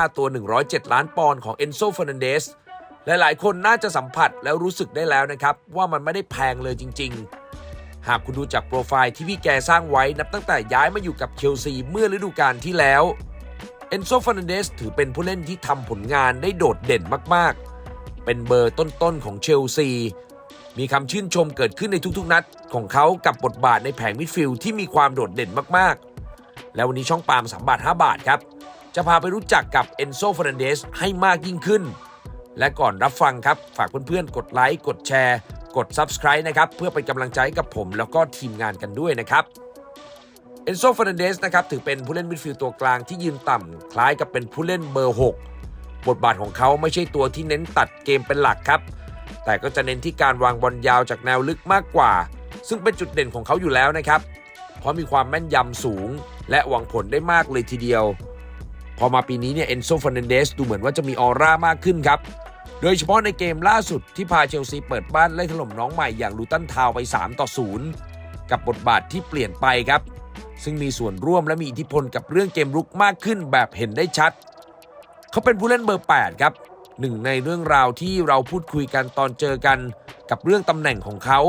ค่าตัว 107 ล้านปอนด์ของเอนโซเฟ r ร์นันเดสหลายๆ คนน่าจะสัมผัสแล้วรู้สึกได้แล้วนะครับ ว่ามันไม่ได้แพงเลยจริง ๆ หากคุณดูจากโปรไฟล์ที่พี่แกสร้างไว้นับตั้งแต่ย้ายมาอยู่กับเชลซีเมื่อฤดูกาลที่แล้วเอนโซเฟ r ร์นันเดสถือเป็นผู้เล่นที่ทำผลงานได้โดดเด่นมากๆ เป็นเบอร์ต้นๆ ของเชลซี มีคำชื่นชมเกิดขึ้นในทุกๆ นัดของเขากับบทบาทในแผงมิดฟิลด์ที่มีความโดดเด่นมากๆ แล้ววันนี้ช่องปาล์ม3บาท 5 บาทครับ จะพาไปรู้จักกับเอนโซเฟ r ร์นันเดสให้มากยิ่งขึ้น และก่อนรับฟังครับ ฝากเพื่อนๆ กดไลค์ กดแชร์ กด Subscribe นะครับ เพื่อเป็นกำลังใจกับผมแล้วก็ทีมงานกันด้วยนะครับเอนโซเฟ r ร์นันเดสนะครับถือเป็นผู้เล่นมิดฟิลด์ตัวกลางที่ยืนต่ำ คล้ายกับเป็นผู้เล่นเบอร์ 6 บทบาทของเขาไม่ใช่ตัวที่เน้นตัดเกมเป็นหลักครับ แต่ก็จะเน้นที่การวางบอลยาวจากแนวลึกมากกว่า ซึ่งเป็นจุดเด่นของเขาอยู่แล้วนะครับ เพราะมีความแม่นยำสูง และหวังผลได้มากเลยทีเดียว พอมาปีนี้เนี่ยเอนโซฟ r ร์นันเดสดูเหมือนว่าจะมีออร่ามากขึ้นครับ โดยเฉพาะในเกมล่าสุดที่พาเชลซีเปิดบ้านไล่ถล่มน้องใหม่อย่างลูตันทาวไป 3 ต่อ 0 กับบทบาทที่เปลี่ยนไปครับ ซึ่งมีส่วนร่วมและมีอิทธิพลกับเรื่องเกมรุกมากขึ้นแบบเห็นได้ชัด เขาเป็นผู้เล่นเบอร์ 8 ครับหนึ่งในเรื่องราวที่เราพูดคุยกันตอนเจอกันกับเรื่องตำแหน่งของเขา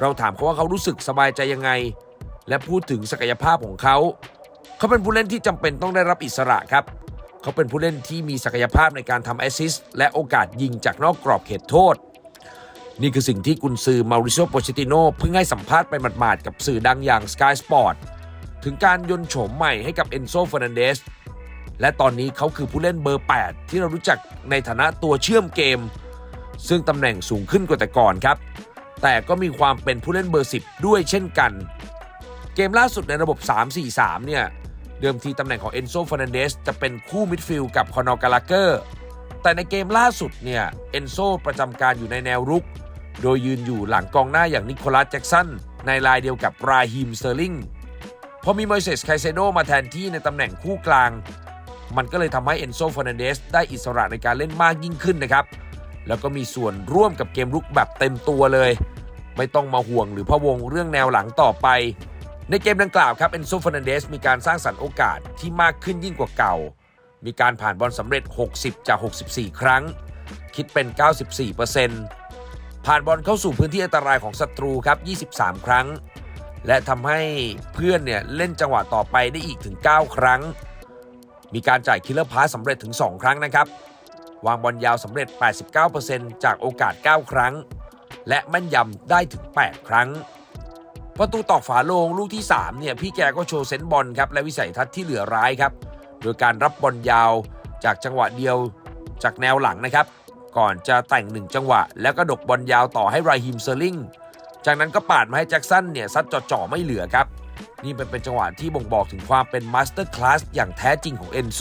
เราถามเขาว่าเขารู้สึกสบายใจยังไง และพูดถึงศักยภาพของเขา เขาเป็นผู้เล่นที่จำเป็นต้องได้รับอิสระครับ เขาเป็นผู้เล่นที่มีศักยภาพในการทำแอสซิสต์และโอกาสยิงจากนอกกรอบเขตโทษ นี่คือสิ่งที่กุนซือมาริโซโปเชติโนเพิ่งให้สัมภาษณ์ไปหมาดๆกับสื่อดังอย่าง Sky Sport ถึงการยนโฉมใหม่ให้กับเอนโซเฟ r ร์นันเดสและตอนนี้เขาคือผู้เล่นเบอร์ 8 ที่เรารู้จักในฐานะตัวเชื่อมเกม ซึ่งตำแหน่งสูงขึ้นกว่าแต่ก่อนครับ แต่ก็มีความเป็นผู้เล่นเบอร์ 10 ด้วยเช่นกัน เกมล่าสุดในระบบ 3-4-3 เนี่ย เดิมทีตำแหน่งของเอนโซฟ r ร์นันเดสจะเป็นคู่มิดฟิลด์กับคอนอร์กาลาเกอร์แต่ในเกมล่าสุดเนี่ยเอนโซประจำการอยู่ในแนวรุก โดยยืนอยู่หลังกองหน้าอย่างนิโคลัสแจ็กสันในลายเดียวกับราฮิมเซอร์ลิงพอมีมอยเซสไคเซโดมาแทนที่ในตำแหน่งคู่กลาง มันก็เลยทำให้เอนโซฟ r ร์นันเดสได้อิสระในการเล่นมากยิ่งขึ้นนะครับ แล้วก็มีส่วนร่วมกับเกมรุกแบบเต็มตัวเลย ไม่ต้องมาห่วงหรือพะวงเรื่องแนวหลังต่อไป ในเกมดังกล่าวครับเอนโซฟ r ร์นันเดสมีการสร้างสรรค์โอกาสที่มากขึ้นยิ่งกว่าเก่า มีการผ่านบอลสำเร็จ 60 จาก 64 ครั้ง คิดเป็น 94%ผ่านบอลเข้าสู่พื้นที่อันตรายของศัตรูครับ 23 ครั้ง และทำให้เพื่อนเนี่ยเล่นจังหวะต่อไปได้อีกถึง 9 ครั้ง มีการจ่ายคิลเลอร์พาสสำเร็จถึง 2 ครั้งนะครับ วางบอลยาวสำเร็จ 89%จากโอกาส 9 ครั้ง และแม่นยำได้ถึง 8 ครั้ง ประตูตอกฝาโลงลูกที่ 3 เนี่ย พี่แกก็โชว์เซนส์บอลครับ และวิสัยทัศน์ที่เหลือร้ายครับ โดยการรับบอลยาวจากจังหวะเดียวจากแนวหลังนะครับ ก่อนจะแต่งหนึ่งจังหวะ แล้วก็ดกบอลยาวต่อให้ไรฮิมเซอร์ลิงจากนั้นก็ปาดมาให้แจ็คสันเนี่ยซัดจ่อๆไม่เหลือครับ นี่เป็นเป็นจังหวะที่บ่งบอกถึงความเป็นมาสเตอร์คลาสอย่างแท้จริงของเอนโซ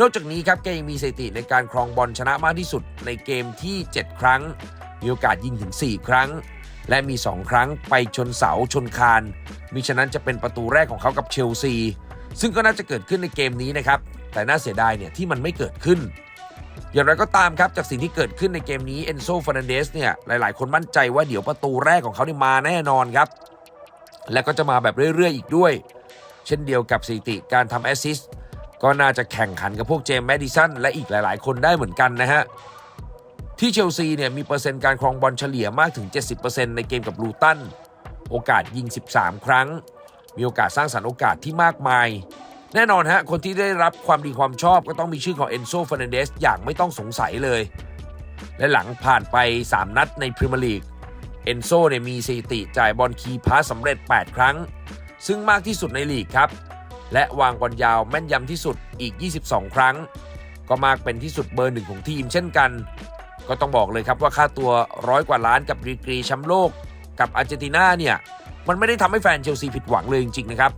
นอกจากนี้ครับแกยังมีสถิติในการครองบอลชนะมากที่สุดในเกมที่ 7 ครั้ง มีโอกาสยิงถึง 4 ครั้ง และมี 2 ครั้งไปชนเสาชนคานมิฉะนั้นจะเป็นประตูแรกของเขากับเชลซี ซึ่งก็น่าจะเกิดขึ้นในเกมนี้นะครับ แต่น่าเสียดายเนี่ยที่มันไม่เกิดขึ้น อย่างไรก็ตามครับจากสิ่งที่เกิดขึ้นในเกมนี้เอนโซฟ r ร์นันเดสเนี่ยหลายๆ คนมั่นใจว่าเดี๋ยวประตูแรกของเขาเนี่ยมาแน่นอนครับ และก็จะมาแบบเรื่อยๆ อีกด้วย เช่นเดียวกับสถิติการทำแอสซิสต์ก็น่าจะแข่งขันกับพวกเจมส์แมดิสันและอีกหลาย ๆ คนได้เหมือนกันนะฮะ ที่เชลซีเนี่ยมีเปอร์เซ็นต์การครองบอลเฉลี่ยมากถึง 70%ในเกมกับลูตัน โอกาสยิง 13 ครั้ง มีโอกาสสร้างสรรค์โอกาสที่มากมาย แน่นอนฮะ คนที่ได้รับความดีความชอบก็ต้องมีชื่อของเอนโซฟ r ร์นันเดสอย่างไม่ต้องสงสัยเลย และหลังผ่านไป 3 นัดในพรีเมียร์ลีก เอนโซเนี่ยมีสถิติจ่ายบอลคีพาสสำเร็จ 8 ครั้ง ซึ่งมากที่สุดในลีกครับ และวางบอลยาวแม่นยำที่สุดอีก 22 ครั้ง ก็มากเป็นที่สุดเบอร์หนึ่งของทีมเช่นกัน ก็ต้องบอกเลยครับว่าค่าตัวร้อยกว่าล้านกับดีกรีแชมป์โลก กับอาร์เจนตินาเนี่ยมันไม่ได้ทำให้แฟนเชลซีผิดหวังเลยจริงๆนะครับ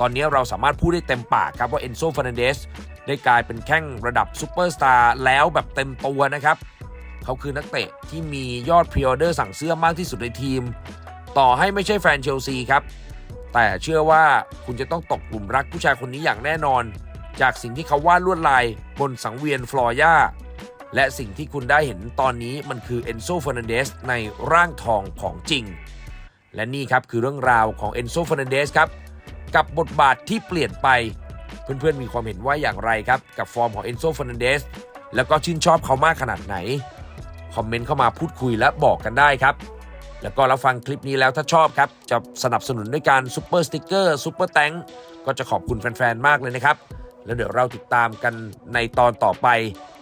ตอนนี้เราสามารถพูดได้เต็มปากครับว่าเอนโซฟ r ร์นเดสได้กลายเป็นแข้งระดับซูเปอร์สตาร์แล้วแบบเต็มตัวนะครับ เขาคือนักเตะที่มียอดพรีออเดอร์สั่งเสื้อมากที่สุดในทีม ต่อให้ไม่ใช่แฟนเชลซีครับ แต่เชื่อว่าคุณจะต้องตกหลุมรักผู้ชายคนนี้อย่างแน่นอน จากสิ่งที่เขาวาดลวดลายบนสังเวียนฟลอร์ย่า และสิ่งที่คุณได้เห็นตอนนี้มันคือเอนโซเฟ r ร์นันเดสในร่างทองของจริง และนี่ครับคือเรื่องราวของเอนโซเฟ r ร์นันเดสครับ กับบทบาทที่เปลี่ยนไป เพื่อนๆมีความเห็นว่าอย่างไรครับ กับฟอร์มของเอนโซฟ r นันเดสแล้วก็ชื่นชอบเขามากขนาดไหน คอมเมนต์เข้ามาพูดคุยและบอกกันได้ครับ แล้วก็รับฟังคลิปนี้แล้วถ้าชอบครับ จะสนับสนุนด้วยการซุปเปอร์สติ๊กเกอร์ซุปเปอร์แตงก็จะขอบคุณแฟนๆมากเลยนะครับ แล้วเดี๋ยวเราติดตามกันในตอนต่อไป